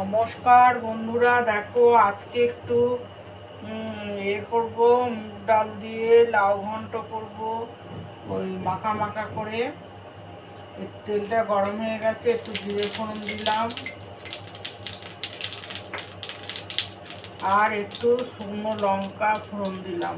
নমস্কার বন্ধুরা, দেখো আজকে একটু এ করব, মুগ ডাল দিয়ে লাউ ঘন্ট করব, ওই মাখা মাখা করে। তেলটা গরম হয়ে গেছে, একটু জিরে ফোড়ন দিলাম। আর একটু শুকনো লঙ্কা ফোড়ন দিলাম।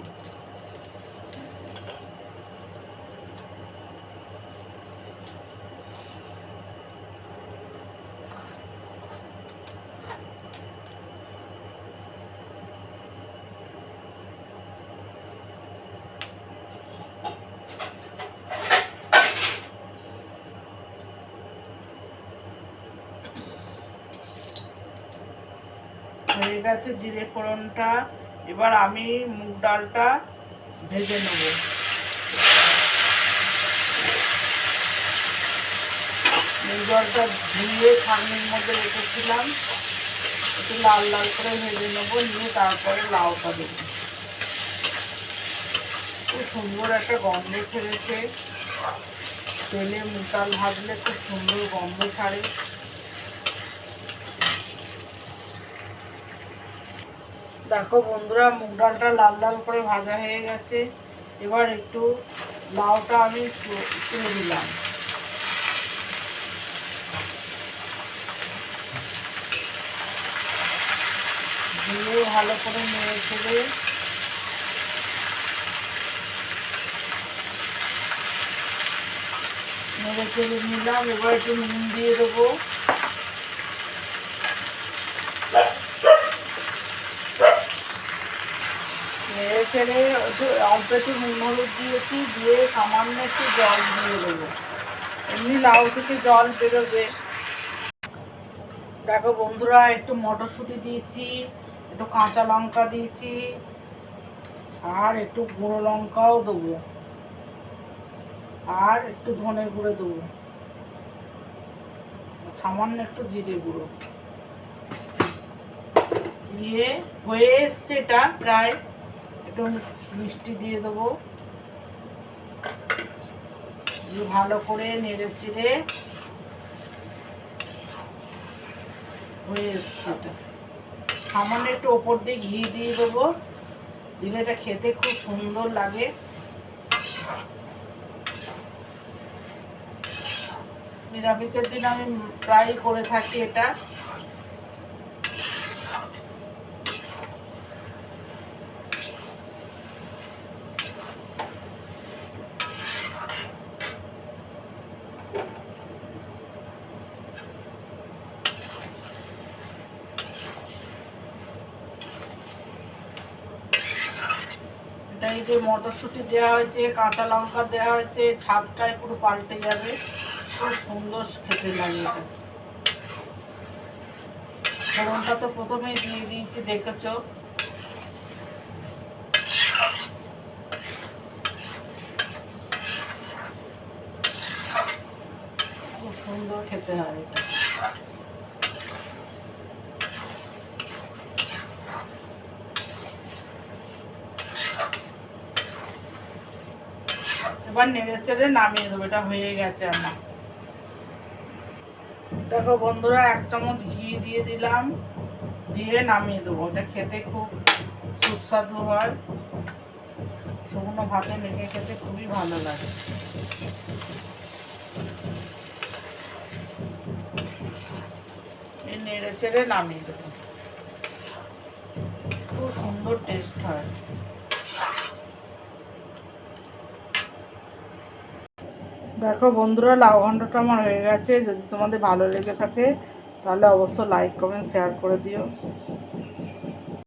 হয়ে গেছে জিরে ফোড়নটা, এবার আমি মুগ ডালটা ভেজে নেব। মুগ ডালটা ধুয়ে ছানির মধ্যে রেখেছিলাম। একটু লাল লাল করে ভেজে নেব, নিয়ে তারপরে লাউটা দেবো। খুব সুন্দর একটা গন্ধ ছেড়েছে। তেলে মুগ ডাল ভাজলে খুব সুন্দর গন্ধ ছাড়ে। দেখো বন্ধুরা, মুগ ডালটা লাল লাল করে ভাজা হয়ে গেছে। এবার একটু লাউটা আমি তুলে দিলাম ভালো করে নেড়ে চেড়ে নেড়ে চেড়ে নিলাম। এবার একটু নুন দিয়ে দেবো। নেড়ে চেড়ে অল্প একটু নুন হলুদ দিয়েছি, দিয়ে সামান্য একটু জল দিয়ে দেবো। এমনি লাউ থেকে জল বেরোবে। দেখো বন্ধুরা, একটু মটরশুঁটি দিয়েছি, একটু কাঁচা লঙ্কা দিয়েছি, আর একটু গুঁড়ো লঙ্কাও দেবো। আর একটু ধনে গুঁড়ো দেবো। সামান্য একটু জিরে গুঁড়ো। দিয়ে হয়ে এসছে এটা প্রায় একটু মিষ্টি দিয়ে দেবো। ভালো করে নেড়ে চেড়ে হয়ে সামান্য একটু ওপর দিয়ে ঘি দিয়ে দেবো। দিলে এটা খেতে খুব সুন্দর লাগে। নিরামিষের দিন আমি প্রায় করে থাকি এটা। এই যে মটরশুঁটি দেওয়া হয়েছে, কাঁচা লঙ্কা দেওয়া হয়েছে, স্বাদটাই পুরো পাল্টে যাবে। খুব সুন্দর খেতে লাগে এটা। ফোড়নটা তো প্রথমেই দিয়ে দিয়েছি, দেখেছ? খুব সুন্দর খেতে হয় এটা। এবার নেড়ে চেড়ে নামিয়ে দেবো, এটা হয়ে গেছে আমার। দেখো বন্ধুরা, এক চামচ ঘি দিয়ে দিলাম, দিয়ে নামিয়ে দেবো। এটা খেতে খুব সুস্বাদু হয়। শুকনো ভাতে মেখে খেতে খুবই ভালো লাগে। নেড়ে চেড়ে নামিয়ে দেবো। খুব সুন্দর টেস্ট হয়। দেখো বন্ধুরা, লাউ ঘন্টটা আমার হয়ে গেছে। যদি তোমাদের ভালো লেগে থাকে, তাহলে অবশ্য লাইক কমেন্ট শেয়ার করে দিও।